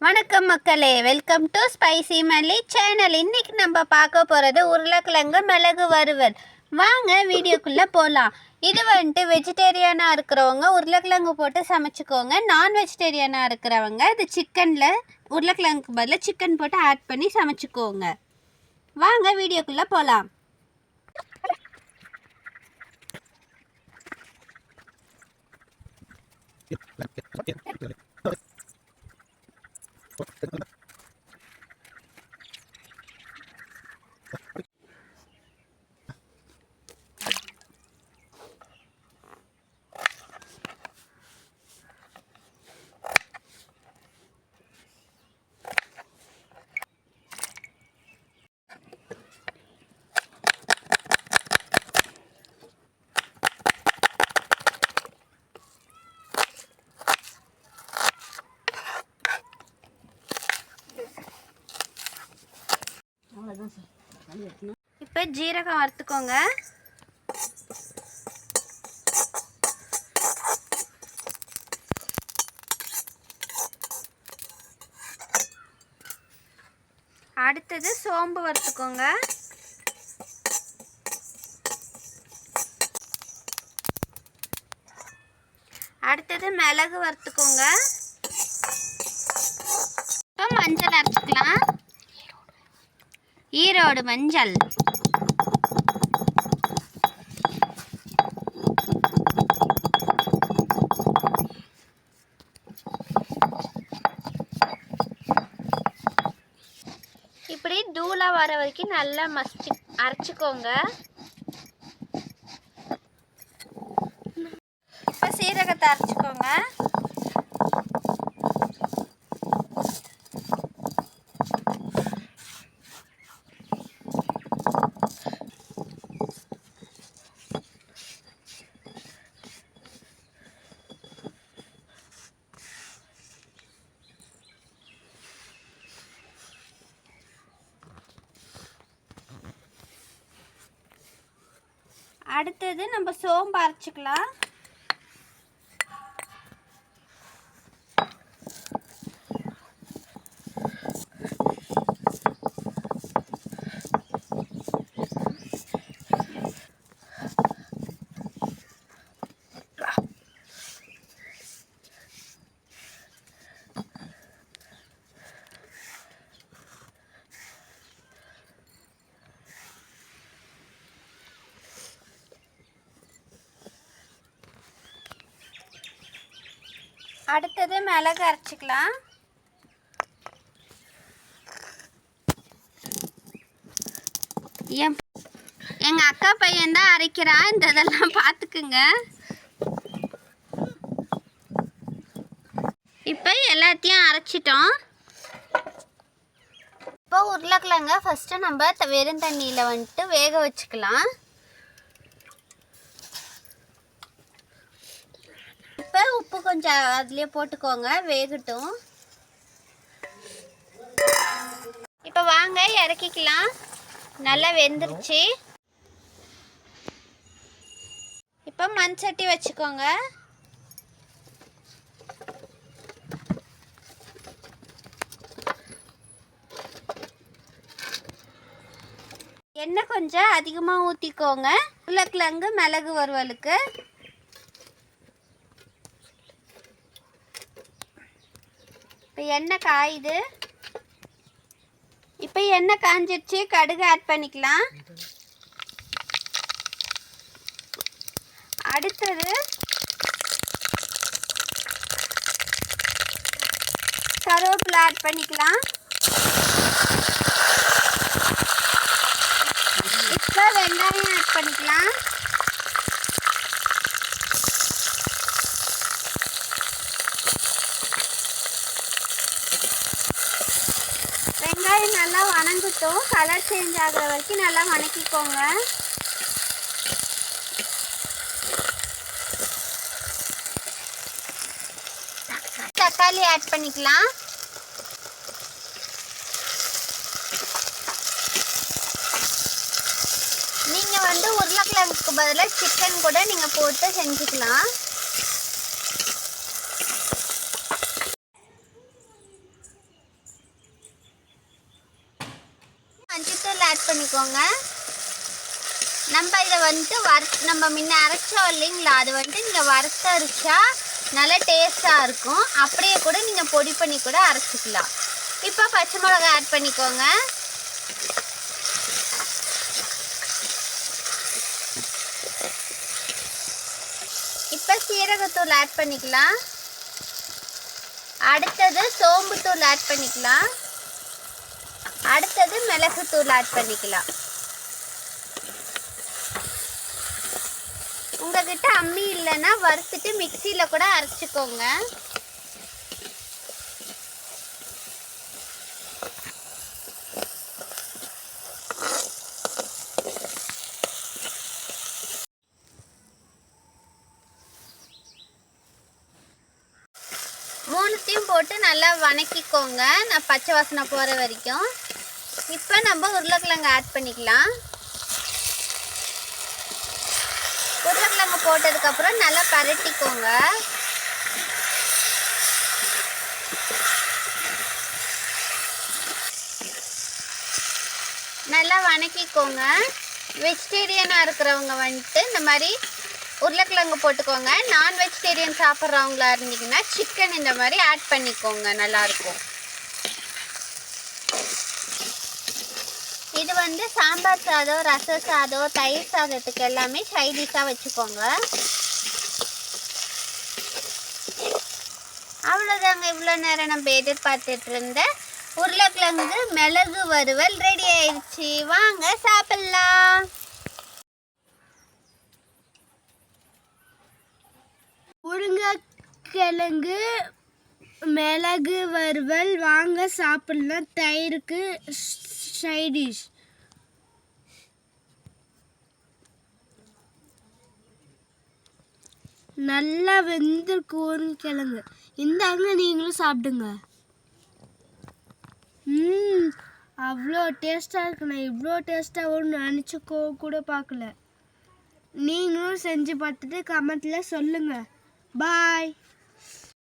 வணக்கம் மக்களே welcome to spicy Malli channel இன்னைக்கு நம்ம பார்க்க போகிறது உருளைக்கிழங்கு மிளகு வறுவல். வாங்க வீடியோக்குள்ளே போகலாம் இது வந்துட்டு வெஜிடேரியனாக இருக்கிறவங்க உருளைக்கிழங்கு போட்டு சமைச்சுக்கோங்க. நான் வெஜிடேரியனாக இருக்கிறவங்க இது சிக்கனில் உருளைக்கிழங்குக்கு பதிலாக சிக்கன் போட்டு ஆட் பண்ணி சமைச்சுக்கோங்க. வாங்க வீடியோக்குள்ளே போகலாம் இப்போ ஜீரகம் வறுத்துக்கோங்க. அடுத்தது சோம்பு வறுத்துக்கோங்க. அடுத்தது மிளகு வறுத்துக்கோங்க. இப்போ மஞ்சள் அரைச்சிக்கலாம். ஈரோடு மஞ்சள். இப்படி தூளா வர வரைக்கும் நல்லா மசிச்சு அரைச்சிக்கோங்க. இப்போ சீரகத்தை அரைச்சிக்கோங்க. அடுத்தது நம்ம சோம்பு அரைச்சிக்கலாம். அடுத்தது மிளகு அரைச்சிக்கலாம். என் எங்கள் அக்கா பையன் தான் அரைக்கிறான் இந்த இதெல்லாம் பார்த்துக்குங்க. இப்போ எல்லாத்தையும் அரைச்சிட்டோம். இப்போ உருளைக்கிழங்க ஃபஸ்ட்டு நம்ம த- வெறும் தண்ணியில் வந்துட்டு வேக வச்சுக்கலாம். இப்போ உப்பு கொஞ்சம் அதுலேயே போட்டுக்கோங்க வேகட்டும். இப்போ வாங்க இறக்கிக்கலாம். நல்லா வெந்துருச்சு. இப்போ மண் சட்டி வச்சுக்கோங்க. எண்ணெய் கொஞ்சம் அதிகமாக ஊற்றிக்கோங்க உருளைக்கிழங்கு மிளகு வறுவலுக்கு. இப்போ எண்ணெய் காயுது இப்போ எண்ணெய் காஞ்சிருச்சு? கடுகு ஆட் பண்ணிக்கலாம். அடுத்தது கருவேப்பிலை ஆட் பண்ணிக்கலாம். இப்போ வெங்காயம் ஆட் பண்ணிக்கலாம் வெங்காயம் நல்லா வணங்கட்டும். கலர் சேஞ்ச் ஆகிற வரைக்கும் நல்லா வணக்கிக்கோங்க. தக்காளி ஆட் பண்ணிக்கலாம். நீங்கள் வந்து உருளைக்கிழங்குக்கு பதிலாக சிக்கன் கூட நீங்கள் போட்டு செஞ்சுக்கலாம். ஆட் நம்ம இதை வந்துட்டு வறு நம்ம முன்ன அரைச்சோம் இல்லைங்களா? அது வந்துட்டு நீங்கள் வறுத்து அரைச்சா நல்லா டேஸ்ட்டாக இருக்கும். அப்படியே கூட நீங்கள் பொடி பண்ணி கூட அரைச்சிக்கலாம். இப்போ பச்சை மிளகா ஆட் பண்ணிக்கோங்க. இப்போ சீரகத்தூள் ஆட் பண்ணிக்கலாம். அடுத்தது சோம்புத்தூள் ஆட் பண்ணிக்கலாம். அடுத்தது மிளகுத்தூள் ஆட் பண்ணிக்கலாம். உங்ககிட்ட அம்மி இல்லைன்னா வறுத்துட்டு மிக்சியில் கூட அரைச்சிக்கோங்க. மூணுத்தையும் போட்டு நல்லா வணக்கிக்கோங்க. நான் பச்சை வாசனை போகிற வரைக்கும். இப்போ நம்ம உருளைக்கிழங்கு ஆட் பண்ணிக்கலாம். உருளைக்கிழங்கு போட்டதுக்கப்புறம் நல்லா பரட்டிக்கோங்க. நல்லா வணக்கிக்கோங்க. வெஜிடேரியனாக இருக்கிறவங்க வந்துட்டு இந்த மாதிரி உருளைக்கிழங்கு போட்டுக்கோங்க. நான் வெஜிடேரியன் சாப்பிட்றவங்களா இருந்தீங்கன்னா சிக்கன் இந்த மாதிரி ஆட் பண்ணிக்கோங்க. நல்லாயிருக்கும் இது வந்து சாம்பார் சாதம் ரச சாதம் தயிர் சாதத்துக்கு எல்லாமே சைடிஷாக வச்சுக்கோங்க. அவ்வளோதாங்க இவ்வளோ நேரம் நம்ம எதிர்பார்த்துட்டு இருந்த உருளைக்கிழங்கு மிளகு வறுவல் ரெடி ஆயிடுச்சு வாங்க சாப்பிட்லாம். உருளைக்கிழங்கு மிளகு வறுவல் வாங்க சாப்பிடலாம். தயிருக்கு சைடிஷ் நல்லா வெந்திருக்கும் கிழங்கு இந்தாங்க நீங்களும் சாப்பிடுங்க. ம் அவ்வளோ டேஸ்ட்டாக இருக்கு. நான் இவ்வளோ டேஸ்ட்டாக ஒன்று நினச்சிக்கோ கூட பார்க்கல. நீங்களும் செஞ்சு பார்த்துட்டு கமெண்ட்டில் சொல்லுங்கள் பாய்